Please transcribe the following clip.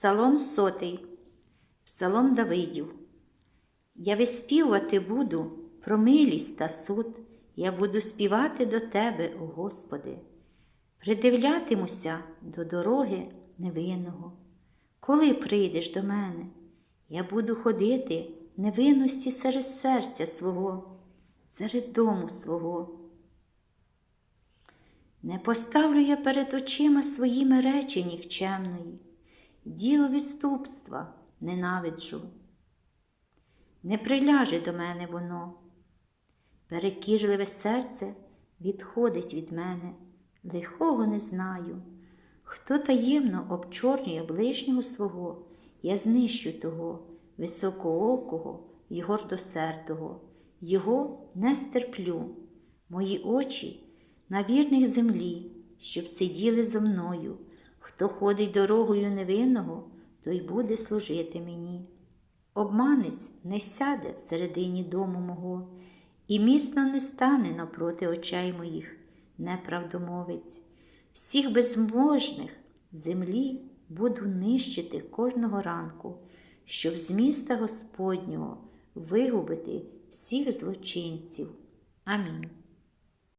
Псалом сотий, Псалом Давидів. Я виспівувати буду про милість та суд, я буду співати до Тебе, о Господи, придивлятимуся до дороги невинного. Коли прийдеш до мене, я буду ходити невинності серед серця свого, серед дому свого. Не поставлю я перед очима своїми речі нікчемної, діло відступства ненавиджу. Не приляже до мене воно, перекірливе серце відходить від мене, лихого не знаю. Хто таємно обчорнює ближнього свого, я знищу того високоокого й гордосердого, його не стерплю, мої очі на вірних землі, щоб сиділи зо мною. Хто ходить дорогою невинного, той буде служити мені. Обманець не сяде всередині дому мого, і міцно не стане напроти очей моїх, неправдомовець. Всіх безможних землі буду нищити кожного ранку, щоб з міста Господнього вигубити всіх злочинців. Амінь.